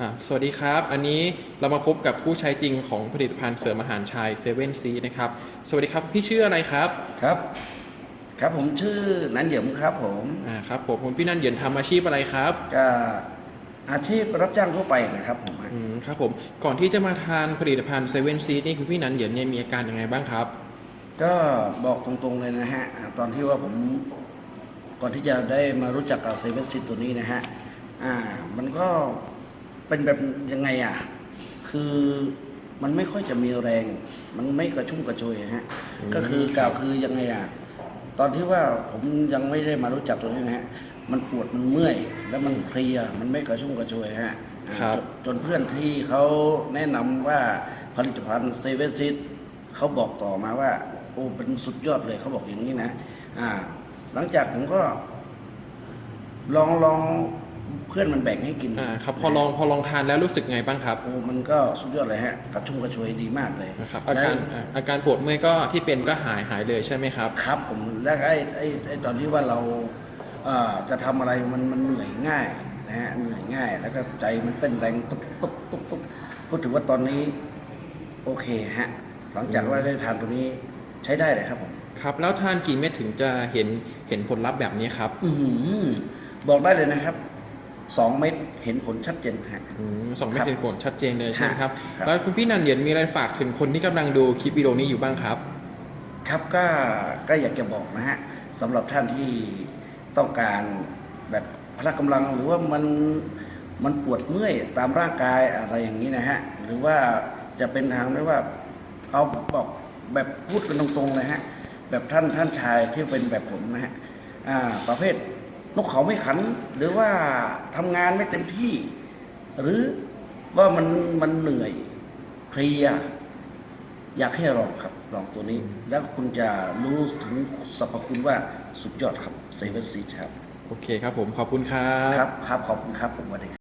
อะสวัสดีครับ อันนี้เรามาพบกับผู้ใช้จริงของผลิตภัณฑ์เสริมอาหารชายเซเว่นซีนะครับ สวัสดีครับ พี่ชื่ออะไรครับ ครับ ครับผมชื่อนันเหยิมครับผมอ่าครับผมคุณพี่นันเหยินทำอาชีพอะไรครับก็อาชีพรับจ้างทั่วไปนะครับผมอืมครับผม ก่อนที่จะมาทานผลิตภัณฑ์เซเว่นซีนี่คุณพี่นันเหยินเนี่ยมีอาการยังไงบ้างครับ ก็บอกตรงๆเลยนะฮะอ่าตอนที่ว่าผม ก่อนที่จะได้มารู้จักกับเซเว่นซิตัวนี้นะฮะ อ่า มันก็ เป็นแบบยังไงอะ คือมันไม่ค่อยจะมีแรง มันไม่กระชุ่มกระชวยฮะอืมก็คือกล่าวคือยังไงอะ ตอนที่ว่าผมยังไม่ได้มารู้จักตัวนี้นะฮะ มันปวดมันเมื่อย แล้วมันเพลีย มันไม่กระชุ่มกระชวยฮะอ่าครับจนจนเพื่อนที่เขาแนะนำว่าผลิตภัณฑ์เซเว่นซิเขาบอกต่อมาว่า โอ้เป็นสุดยอดเลยเขาบอกอย่างนี้นะ อ่า หลังจากผมก็ ลองลอง เพื่อนมันแบ่งให้กินอ่าครับพอลองพอลองทานแล้วรู้สึกไงบ้างครับโอ้มันก็สุดยอดเลยฮะกระชุ่มกระชวยดีมากเลยนะครับอาการแล้วอ่าอาการปวดเมื่อยก็ที่เป็นก็หายหายเลยใช่ไหมครับ ครับผมแล้วไอ้ไอ้ไอ้ตอนที่ว่าเราเอ่อจะทำอะไรมันมันเหนื่อยง่ายนะฮะเหนื่อยง่าย แล้วก็ใจมันเต้นแรงตุ๊บตุ๊บตุ๊บตุ๊บพูดถึงว่าตอนนี้โอเคฮะหลังจากว่าได้ทานตัวนี้ใช้ได้เลยครับผมครับแล้วทานกี่เม็ดถึงจะเห็นเห็นผลลัพธ์แบบนี้ครับ อือหือบอกได้เลยนะครับ สองเม็ดเห็นผลชัดเจนฮะ อืมสองเม็ดครับเห็นผลชัดเจนเลยใช่ไหมครับครับ แล้วคุณพี่นันเหยินมีอะไรฝากถึงคนที่กำลังดูคลิปวิดีโอนี้อยู่บ้างครับ ครับก็ก็อยากจะบอกนะฮะสำหรับท่านที่ต้องการแบบพละกำลังหรือว่ามันมันปวดเมื่อยตามร่างกายอะไรอย่างนี้นะฮะหรือว่าจะเป็นทางไม่ว่าเอาบอกแบบพูดกันตรงๆเลยฮะแบบท่านท่านชายที่เป็นแบบผมนะฮะอ่าประเภท นกเขาไม่ขัน หรือว่าทำงานไม่เต็มที่ หรือว่ามันมันเหนื่อยเพลียอยากให้ลองครับ ลองตัวนี้ แล้วคุณจะรู้ถึงสรรพคุณว่าสุดยอดครับเซเว่นซีครับ โอเคครับผมขอบคุณครับ ครับครับขอบคุณครับผมสวัสดีครับ